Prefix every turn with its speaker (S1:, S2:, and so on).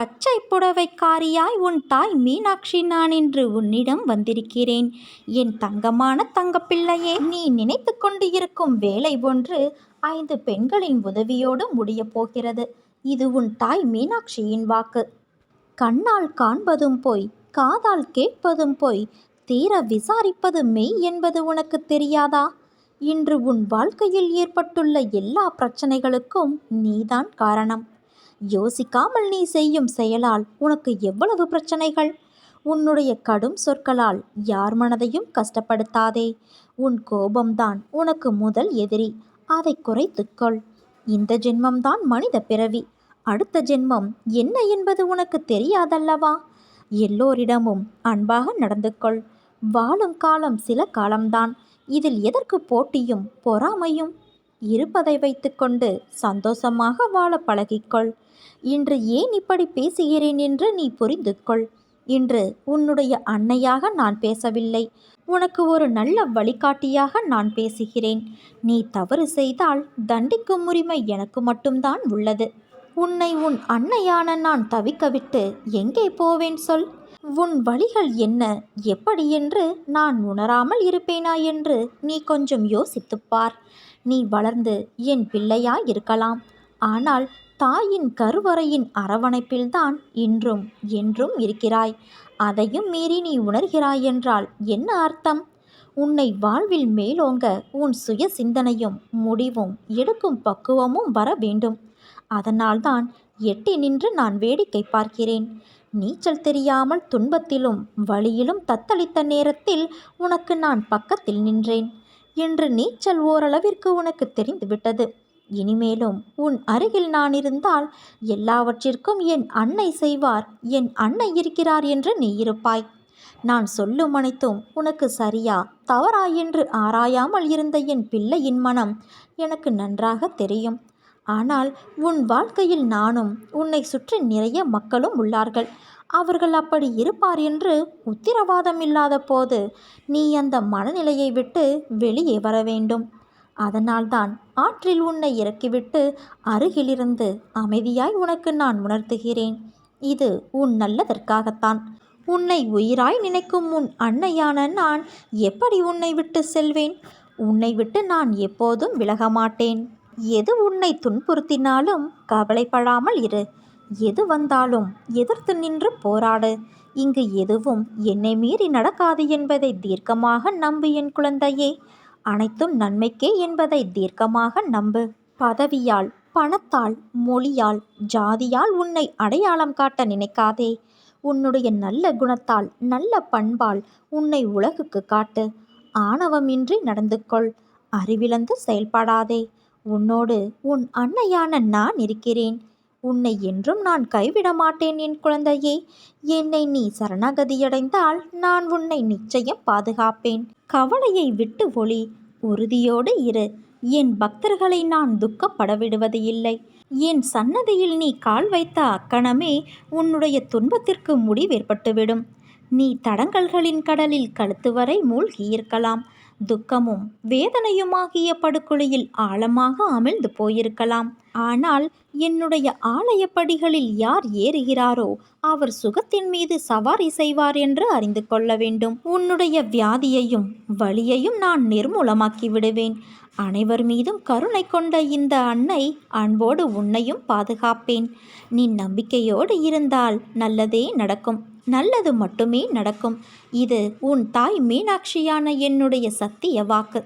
S1: பச்சை புடவைக்காரியாய் உன் தாய் மீனாட்சி நான் இன்று உன்னிடம் வந்திருக்கிறேன். என் தங்கமான தங்கப்பிள்ளையே நீ நினைத்து கொண்டு இருக்கும் வேலை ஒன்று ஐந்து பெண்களின் உதவியோடு முடியப் போகிறது. இது உன் தாய் மீனாட்சியின் வாக்கு. கண்ணால் காண்பதும் போய் காதால் கேட்பதும் போய் தீர விசாரிப்பது மெய் என்பது உனக்கு தெரியாதா? இன்று உன் வாழ்க்கையில் ஏற்பட்டுள்ள எல்லா பிரச்சனைகளுக்கும் நீதான் காரணம். யோசிக்காமல் நீ செய்யும் செயலால் உனக்கு எவ்வளவு பிரச்சனைகள்? உன்னுடைய கடும் சொற்களால் யார் மனதையும் கஷ்டப்படுத்தாதே. உன் கோபம்தான் உனக்கு முதல் எதிரி. அதை குறைத்துக்கொள் இந்த ஜென்மம்தான் மனித பிறவி. அடுத்த ஜென்மம் என்ன என்பது உனக்கு தெரியாதல்லவா? எல்லோரிடமும் அன்பாக நடந்து கொள். வாழும் காலம் சில காலம்தான். இதில் எதற்கு போட்டியும் பொறாமையும் இருப்பதை வைத்துக்கொண்டு சந்தோஷமாக வாழ பழகிக்கொள். இன்று ஏன் இப்படி பேசுகிறேன் என்று நீ புரிந்து கொள் இன்று உன்னுடைய அன்னையாக நான் பேசவில்லை. உனக்கு ஒரு நல்ல வழிகாட்டியாக நான் பேசுகிறேன். நீ தவறு செய்தால் தண்டிக்கும் உரிமை எனக்கு மட்டும்தான் உள்ளது. உன்னை உன் அன்னையான நான் தவிக்கவிட்டு எங்கே போவேன் சொல்? உன் வழிகள் என்ன? எப்படி என்று நான் உணராமல் இருப்பேனா என்று நீ கொஞ்சம் யோசித்துப் பார். நீ வளர்ந்து என் பிள்ளையாய் இருக்கலாம். ஆனால் தாயின் கருவறையின் அரவணைப்பில்தான் இன்றும் என்றும் இருக்கிறாய். அதையும் மீறி நீ உணர்கிறாய் என்றால் என்ன அர்த்தம்? உன்னை வாழ்வில் மேலோங்க உன் சுய சிந்தனையும் முடிவும் எடுக்கும் பக்குவமும் வர வேண்டும். அதனால்தான் எட்டி நின்று நான் வேடிக்கை பார்க்கிறேன். நீச்சல் தெரியாமல் துன்பத்திலும் வழியிலும் தத்தளித்த நேரத்தில் உனக்கு நான் பக்கத்தில் நின்றேன். என்று நீச்சல் ஓரளவிற்கு உனக்கு தெரிந்துவிட்டது. இனிமேலும் உன் அருகில் நான் இருந்தால் எல்லாவற்றிற்கும் என் அன்னை செய்வார் என் அன்னை இருக்கிறார் என்று நீ இருப்பாய். நான் சொல்லும் அனைத்தும் உனக்கு சரியா தவறா என்று ஆராயாமல் இருந்த என் பிள்ளையின் மனம் எனக்கு நன்றாக தெரியும். ஆனால் உன் வாழ்க்கையில் நானும் உன்னை சுற்றி நிறைய மக்களும் உள்ளார்கள். அவர்கள் அப்படி இருப்பார் என்று உத்திரவாதம் இல்லாத போது நீ அந்த மனநிலையை விட்டு வெளியே வர வேண்டும். அதனால்தான் ஆற்றில் உன்னை இறக்கிவிட்டு அருகிலிருந்து அமைதியாய் உனக்கு நான் உணர்த்துகிறேன். இது உன் நல்லதற்காகத்தான். உன்னை உயிராய் நினைக்கும் உன் அன்னையான நான் எப்படி உன்னை விட்டு செல்வேன்? உன்னை விட்டு நான் எப்போதும் விலக மாட்டேன் எது உன்னை துன்புறுத்தினாலும் கவலைப்படாமல் இரு. எது வந்தாலும் எதிர்த்து நின்று போராடு. இங்கு எதுவும் என்னை மீறி நடக்காது என்பதை தீர்க்கமாக நம்பு என் குழந்தையே. அனைத்தும் நன்மைக்கே என்பதை தீர்க்கமாக நம்பு. பதவியால் பணத்தால் மொழியால் ஜாதியால் உன்னை அடையாளம் காட்ட நினைக்காதே. உன்னுடைய நல்ல குணத்தால் நல்ல பண்பால் உன்னை உலகுக்கு காட்டு. ஆணவமின்றி நடந்து கொள் அறிவிழந்து செயல்படாதே. உன்னோடு உன் அன்னையான நான் இருக்கிறேன். உன்னை என்றும் நான் கைவிட மாட்டேன் என் குழந்தையே. என்னை நீ சரணாகதியடைந்தால் நான் உன்னை நிச்சயம் பாதுகாப்பேன். கவலையை விட்டு ஒளி உறுதியோடு இரு. என் பக்தர்களை நான் துக்கப்பட விடுவது இல்லை. என் சன்னதியில் நீ கால் வைத்த அக்கணமே உன்னுடைய துன்பத்திற்கு முடிவேற்பட்டுவிடும். நீ தடங்கல்களின் கடலில் கழுத்து வரை மூழ்கியிருக்கலாம். துக்கமும் வேதனையுமாகிய படுகொலையில் ஆழமாக அமிழ்ந்து போயிருக்கலாம். ஆனால் என்னுடைய ஆலயப்படிகளில் யார் ஏறுகிறாரோ அவர் சுகத்தின் மீது சவாரி செய்வார் என்று அறிந்து கொள்ள வேண்டும். உன்னுடைய வியாதியையும் வழியையும் நான் நிர்மூலமாக்கி விடுவேன். அனைவர் மீதும் கருணை கொண்ட இந்த அன்னை அன்போடு உன்னையும் பாதுகாப்பேன். நீ நம்பிக்கையோடு இருந்தால் நல்லதே நடக்கும். நல்லது மட்டுமே நடக்கும். இது உன் தாய் மீனாட்சியான என்னுடைய சத்திய வாக்கு.